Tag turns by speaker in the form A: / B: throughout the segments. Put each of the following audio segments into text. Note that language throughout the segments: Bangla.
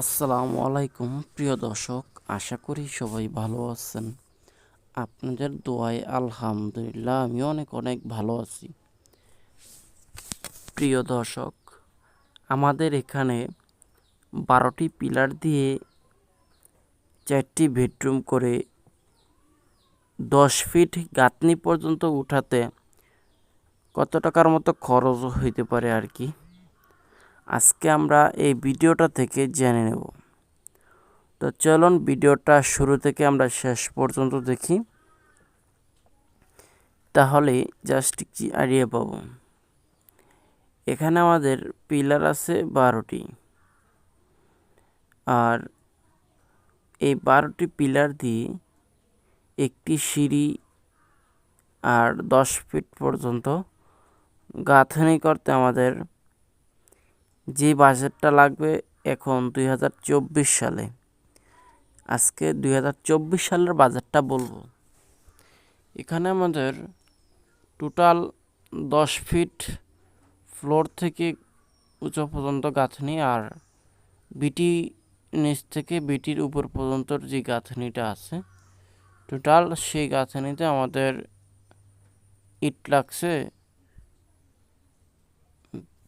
A: আসসালামু আলাইকুম, প্রিয় দর্শক, আশা করি সবাই ভালো আছেন। আপনাদের দোয়ায় আলহামদুলিল্লাহ আমি অনেক অনেক ভালো আছি। প্রিয় দর্শক, আমাদের এখানে বারোটি পিলার দিয়ে চারটি বেডরুম করে দশ ফিট গাঁথনি পর্যন্ত উঠাতে কত টাকার মতো খরচ হইতে পারে আর কি? আজকে আমরা এই ভিডিওটা থেকে জেনে নেব। তো চলুন ভিডিওটা শুরু থেকে আমরা শেষ পর্যন্ত দেখি। তাহলে জাস্ট কি আইডিয়া পাবো। এখানে আমাদের পিলার আছে বারোটি। আর এই বারোটি পিলার দিয়ে একটি সিঁড়ি আর দশ ফিট পর্যন্ত গাঁথনি করতে আমাদের যে বাজেটটা লাগবে এখন দুই হাজার চব্বিশ সালে। আজকে দুই হাজার চব্বিশ সালের বাজেটটা বলব। এখানে আমাদের টোটাল দশ ফিট ফ্লোর থেকে উঁচু পর্যন্ত গাঁথনি আর বিটি নিচ থেকে বিটির উপর পর্যন্ত যে গাঁথনিটা আছে টোটাল সেই গাঁথনিতে আমাদের ইট লাগছে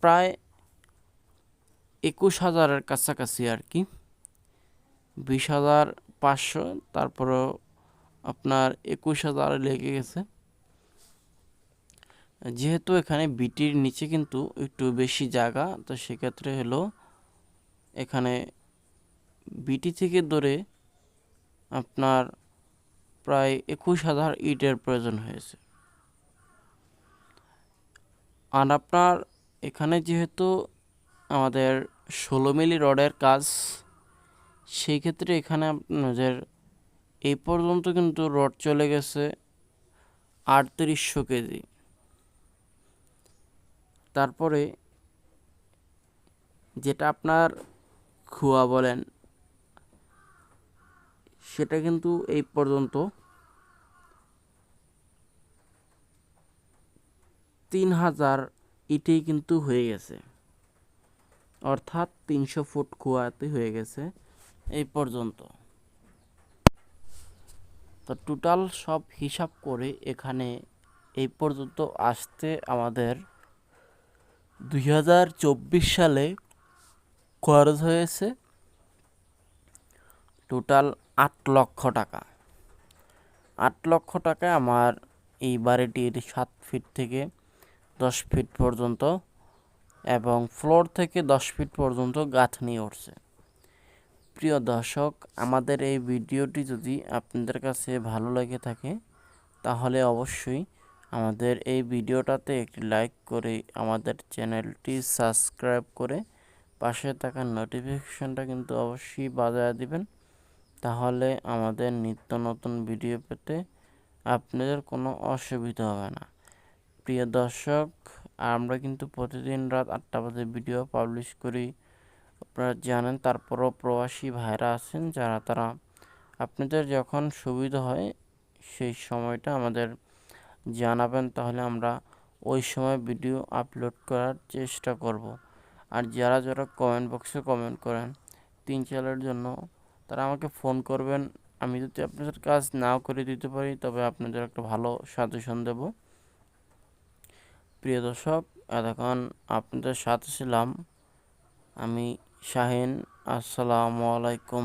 A: প্রায় একুশ হাজারের কাছাকাছি আর কি। বিশ হাজার পাঁচশো, তারপরেও আপনার একুশ হাজার লেগে গেছে। যেহেতু এখানে বিটির নিচে কিন্তু একটু বেশি জায়গা, তো সেক্ষেত্রে হলো এখানে বিটি থেকে ধরে আপনার প্রায় একুশ হাজার ইটের প্রয়োজন হয়েছে। আর আপনার এখানে যেহেতু আমাদের ষোলো মিলি রডের কাজ, সেই ক্ষেত্রে এখানে আপনাদের এই পর্যন্ত কিন্তু রড চলে গেছে আটত্রিশশো কেজি। তারপরে যেটা আপনার খুয়া বলেন, সেটা কিন্তু এই পর্যন্ত তিন হাজার ইটেই কিন্তু হয়ে গেছে। অর্থাৎ তিনশো ফুট কুয়াতে হয়ে গেছে এই পর্যন্ত। তো টোটাল সব হিসাব করে এখানে এই পর্যন্ত আসতে আমাদের দুই হাজার চব্বিশ সালে খরচ হয়েছে টোটাল আট লক্ষ টাকা। আট লক্ষ টাকায় আমার এই বাড়িটির সাত ফিট থেকে দশ ফিট পর্যন্ত এবং ফ্লোর থেকে দশ ফিট পর্যন্ত গাঁথনি উঠছে। প্রিয় দর্শক, আমাদের এই ভিডিওটি যদি আপনাদের কাছে ভালো লেগে থাকে, তাহলে অবশ্যই আমাদের এই ভিডিওটাতে একটি লাইক করে আমাদের চ্যানেলটি সাবস্ক্রাইব করে পাশে থাকা নোটিফিকেশনটা কিন্তু অবশ্যই বাজায় দিবেন। তাহলে আমাদের নিত্য নতুন ভিডিও পেতে আপনাদের কোনো অসুবিধা হবে না। প্রিয় দর্শক আমরা কিন্তু প্রতিদিন রাত আটটা বাজে ভিডিও পাবলিশ করি। আপনারা জানেন, তারপরও প্রবাসী ভাইরা আছেন যারা, তারা আপনাদের যখন সুবিধা হয় সেই সময়টা আমাদের জানাবেন, তাহলে আমরা ওই সময় ভিডিও আপলোড করার চেষ্টা করব। আর যারা যারা কমেন্ট বক্সে কমেন্ট করেন, তিন চালের জন্য তারা আমাকে ফোন করবেন। আমি যদি আপনাদের কাজ নাও করে দিতে পারি, তবে আপনাদের একটা ভালো সাজেশন দেব। প্রিয় দর্শক এতক্ষণ আপনাদের সাথে ছিলাম আমি শাহিন। আসসালামু আলাইকুম।